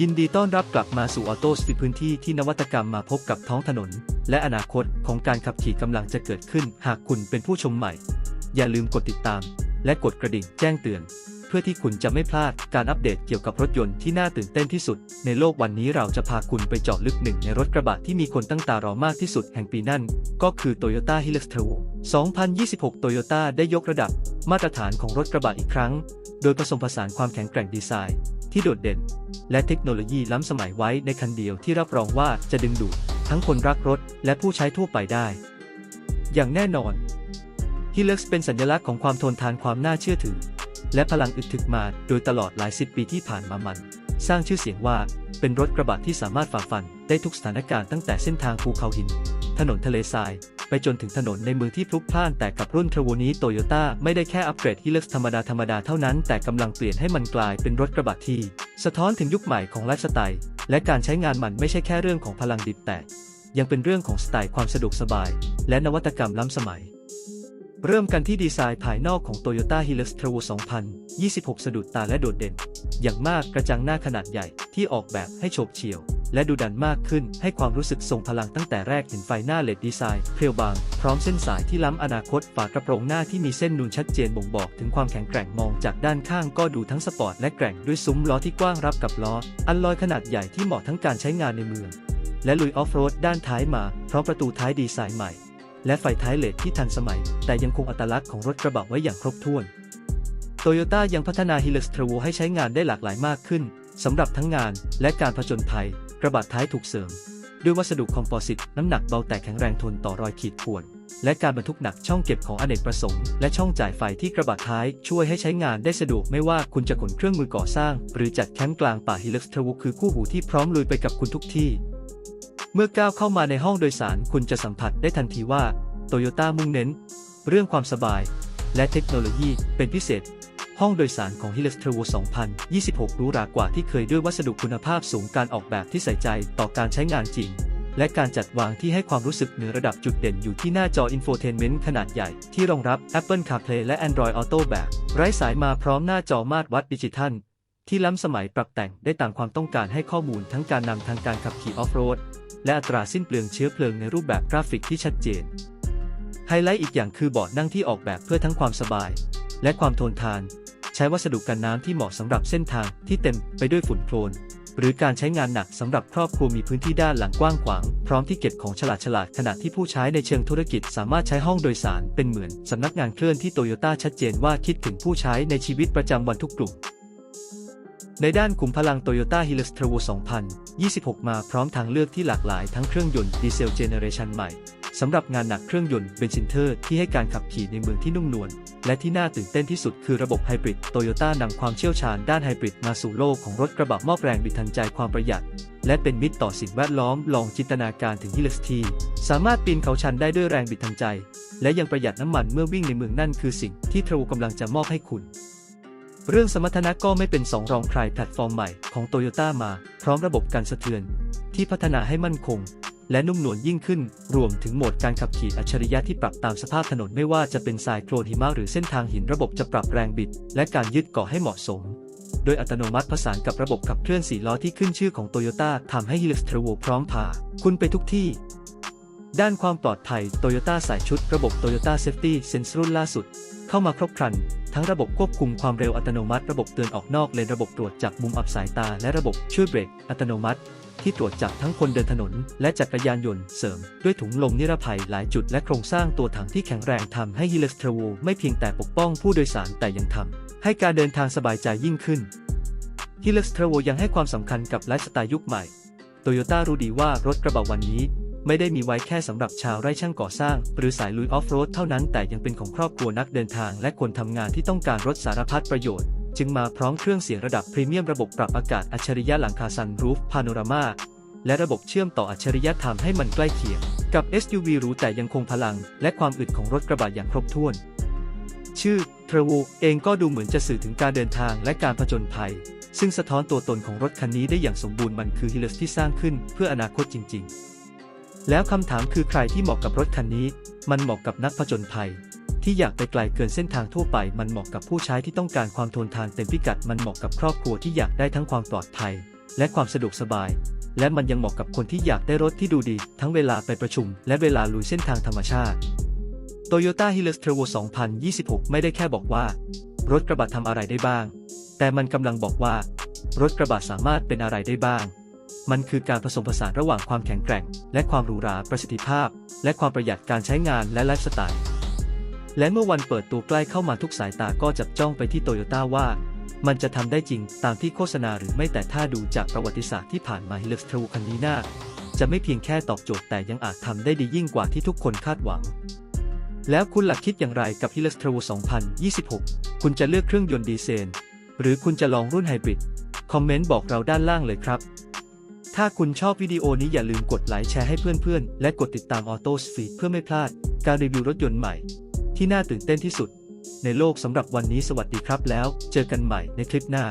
ยินดีต้อนรับกลับมาสู่ออโต้สปีดพื้นที่ที่นวัตกรรมมาพบกับท้องถนน และอนาคตของการขับขี่กำลังจะเกิดขึ้น หากคุณเป็นผู้ชมใหม่ อย่าลืมกดติดตาม และกดกระดิ่งแจ้งเตือน เพื่อที่คุณจะไม่พลาดการอัปเดตเกี่ยวกับรถยนต์ที่น่าตื่นเต้นที่สุด ในโลกวันนี้เราจะพาคุณไปเจาะลึกหนึ่งในรถกระบะที่มีคนตั้งตารอมากที่สุดแห่งปีนั่น ก็คือ Toyota Hilux Turbo 2026 Toyota ได้ยกระดับมาตรฐานของรถกระบะอีกครั้ง โดยผสมผสานความแข็งแกร่งดีไซน์ ที่โดดเด่น และเทคโนโลยีล้ำสมัยไว้ในคันเดียวที่รับรองว่าจะดึงดูดทั้งคนรักรถและผู้ใช้ทั่วไปได้ อย่างแน่นอน Hilux เป็นสัญลักษณ์ของความทนทานความน่าเชื่อถือ และพลังอึดถึกมาโดยตลอดหลายสิบปีที่ผ่านมามัน สร้างชื่อเสียงว่าเป็นรถกระบะที่สามารถฝ่าฟันได้ทุกสถานการณ์ตั้งแต่เส้นทางภูเขาหิน ถนนทะเลทราย ไปจนถึงถนนในเมืองที่พลุกพล่านแต่กับรุ่นเทรโวนี้โตโยต้าไม่ได้แค่อัปเกรด Hilux ธรรมดาธรรมดาเท่านั้นแต่กำลังเปลี่ยนให้มันกลายเป็นรถกระบะที่ สะท้อนถึงยุคใหม่ของไลฟ์สไตล์และการใช้งานมันไม่ใช่แค่เรื่องของพลังดิบแต่ ยังเป็นเรื่องของสไตล์ความสะดวกสบาย และนวัตกรรมล้ำสมัย เริ่มกันที่ดีไซน์ภายนอกของ Toyota Hilux Turbo 2026 สะดุดตาและโดดเด่น อย่างมากกระจังหน้าขนาดใหญ่ที่ออกแบบให้โฉบเฉี่ยว และดูดันมากขึ้น ให้ความรู้สึกทรงพลังตั้งแต่แรกเห็นไฟหน้าเลดดีไซน์เพรียวบาง พร้อมเส้นสายที่ล้ำอนาคตฝากระโปรงหน้าที่มีเส้นนูนชัดเจนบ่งบอกถึงความแข็งแกร่งมองจากด้านข้างก็ดูทั้งสปอร์ตและแกร่งด้วยซุ้มล้อที่กว้างรับกับล้อ อันลอยขนาดใหญ่ที่เหมาะทั้งการใช้งานในเมือง และลุยออฟโรดด้านท้ายมาพร้อมประตูท้ายดีไซน์ใหม่ และไฟท้ายเลดที่ทันสมัย แต่ยังคงอัตลักษณ์ของรถกระบะไว้อย่างครบถ้วนโตโยต้ายังพัฒนา Hilux Turbo ให้ใช้งานได้หลากหลายมากขึ้นสำหรับทั้งงานและการผจญภัย กระบะท้ายถูกเสริม ด้วยวัสดุคอมโพสิตน้ำหนักเบาแต่แข็งแรงทนต่อรอยขีดข่วน และการบรรทุกหนักช่องเก็บของอเนกประสงค์ และช่องจ่ายไฟที่กระบะท้ายช่วยให้ใช้งานได้สะดวกไม่ว่าคุณจะขนเครื่องมือก่อสร้าง หรือจัดแคมป์กลางป่า Hilux Turbo คือคู่หูที่พร้อมลุยไปกับคุณทุกที่ เมื่อก้าวเข้ามาในห้องโดยสารคุณจะสัมผัสได้ทันทีว่าโตโยต้ามุ่งเน้น เรื่องความสบาย และเทคโนโลยีเป็นพิเศษ ห้องโดยสารของ Hilux Turbo 2026หรู้รากว่าที่เคยด้วยวัสดุคุณภาพสูงการออกแบบที่ใส่ใจต่อการใช้งานจริง และการจัดวางที่ให้ความรู้สึกเหนือระดับจุดเด่นอยู่ที่หน้าจอ Infotainment ขนาดใหญ่ ที่รองรับ Apple CarPlay และ Android Auto แบบ ไร้สายมาพร้อมหน้าจอมาตรวัดดิจิทัล ที่ล้ำสมัยปรับแต่งได้ตามความต้องการให้ข้อมูลทั้งการนำทางการขับขี่ออฟโรดและอัตราสิ้นเปลืองเชื้อเพลิงในรูปแบบกราฟิกที่ชัดเจนไฮไลท์อีกอย่างคือเบาะนั่งที่ออกแบบเพื่อทั้งความสบาย และความทนทาน ใช้วัสดุกันน้ำที่เหมาะสำหรับเส้นทางที่เต็มไปด้วยฝุ่นโคลนหรือการใช้งานหนักสำหรับครอบครัวมีพื้นที่ด้านหลังกว้างขวาง พร้อมที่เก็บของฉลาดฉลาดขณะที่ผู้ใช้ในเชิงธุรกิจสามารถใช้ห้องโดยสารเป็นเหมือนสำนักงานเคลื่อนที่โตโยต้าชัดเจนว่าคิดถึงผู้ใช้ในชีวิตประจำวันทุกกลุ่ม ในด้านขุมพลัง Toyota Hilux Turbo 2026 มาพร้อมทางเลือกที่หลากหลายทั้งเครื่องยนต์ดีเซลเจเนเรชันใหม่ สำหรับงานหนักเครื่องยนต์เบนซินเทอร์ที่ให้การขับขี่ในเมืองที่นุ่มนวลและที่น่าตื่นเต้นที่สุดคือระบบไฮบริดโตโยต้านำความเชี่ยวชาญด้านไฮบริดมาสู่โลกของรถกระบะมอบแรงบิดทันใจความประหยัด และเป็นมิตรต่อสิ่งแวดล้อมลองจินตนาการถึง Hilux T สามารถปีนเขาชันได้ด้วยแรงบิดทันใจ และยังประหยัดน้ำมันเมื่อวิ่งในเมืองนั่นคือสิ่งที่เทรวกำลังจะมอบให้คุณเรื่องสมรรถนะก็ไม่เป็นสองรองใครแพลตฟอร์มใหม่ของโตโยต้ามา พร้อมระบบการสะเทือน ที่พัฒนาให้มั่นคง และนุ่มนวลยิ่งขึ้น รวมถึงโหมดการขับขี่อัจฉริยะที่ปรับตามสภาพถนนไม่ว่าจะเป็นทรายโคลนหิมะหรือเส้นทางหินระบบจะปรับแรงบิด และการยึดเกาะให้เหมาะสม โดยอัตโนมัติผสานกับระบบขับเคลื่อน4ล้อที่ขึ้นชื่อของโตโยต้าทำให้ Hilux Turbo พร้อมพาคุณไปทุกที่ ด้านความปลอดภัย Toyota ใส่ชุดระบบ Toyota Safety Sense รุ่นล่าสุด เข้ามาครบครัน ทั้งระบบควบคุมความเร็วอัตโนมัติ ระบบเตือนออกนอกเลนระบบตรวจจับมุมอับสายตา และระบบช่วยเบรกอัตโนมัติ ที่ตรวจจับทั้งคนเดินถนน และจักรยานยนต์เสริม ด้วยถุงลมนิรภัยหลายจุดและโครงสร้างตัวถังที่แข็งแรงทำให้ Hilux Turbo ไม่เพียงแต่ปกป้องผู้โดยสารแต่ยังทำให้การเดินทางสบายใจยิ่งขึ้น Hilux Turbo ยังให้ความสำคัญกับไลฟ์สไตล์ยุคใหม่โตโยต้ารู้ดีว่ารถกระบะวันนี้ ไม่ได้มีไว้แค่สำหรับชาวไร่ช่างก่อสร้าง หรือสายลุยออฟโรดเท่านั้นแต่ยังเป็นของครอบครัวนักเดินทางและคนทำงานที่ต้องการรถสารพัดประโยชน์ จึงมาพร้อมเครื่องเสียงระดับพรีเมียมระบบปรับอากาศอัจฉริยะหลังคาซันรูฟพาโนรามาและระบบเชื่อมต่ออัจฉริยะทำให้มันใกล้เคียง กับ SUV หรูแต่ยังคงพลัง และความอึดของรถกระบะอย่างครบถ้วน ชื่อ t r a v o เองก็ดูเหมือนจะสื่อถึงการเดินทางและการผจญภัย ซึ่งสะท้อนตัวตนของรถคันนี้ได้อย่างสมบูรณ์มันคือ Hilux ที่สร้างขึ้นเพื่ออนาคตจริง ๆ แล้วคำถามคือใครที่เหมาะกับรถคันนี้ มันเหมาะกับนักผจญภัย ที่อยากไปไกลเกินเส้นทางทั่วไป มันเหมาะกับผู้ใช้ที่ต้องการความทนทานเต็มพิกัด มันเหมาะกับครอบครัวที่อยากได้ทั้งความปลอดภัย และความสะดวกสบาย และมันยังเหมาะกับคนที่อยากได้รถที่ดูดี ทั้งเวลาไปประชุม และเวลาลุยเส้นทางธรรมชาติ Toyota Hilux Trevo 2026 ไม่ได้แค่บอกว่า รถกระบะทำอะไรได้บ้าง แต่มันกำลังบอกว่า รถกระบะสามารถเป็นอะไรได้บ้าง มันคือการผสมผสานระหว่างความแข็งแกร่ง และความหรูหราประสิทธิภาพ และความประหยัดการใช้งานและไลฟ์สไตล์ และเมื่อวันเปิดตัวใกล้เข้ามาทุกสายตาก็จับจ้องไปที่โตโยต้าว่า มันจะทำได้จริงตามที่โฆษณาหรือไม่แต่ถ้าดูจากประวัติศาสตร์ที่ผ่านมา Hilux Trevo คันนี้น่าจะไม่เพียงแค่ตอบโจทย์แต่ยังอาจทำได้ดียิ่งกว่าที่ทุกคนคาดหวัง แล้วคุณหลักคิดอย่างไรกับ Hilux Trevo 2026 คุณจะเลือกเครื่องยนต์ดีเซลหรือคุณจะลองรุ่นไฮบริด คอมเมนต์บอกเราด้านล่างเลยครับ ถ้าคุณชอบวิดีโอนี้อย่าลืมกดไลค์แชร์ให้เพื่อนๆ และกดติดตาม Auto Speed เพื่อไม่พลาด การรีวิวรถยนต์ใหม่ ที่น่าตื่นเต้นที่สุด ในโลกสำหรับวันนี้สวัสดีครับแล้ว เจอกันใหม่ในคลิปหน้า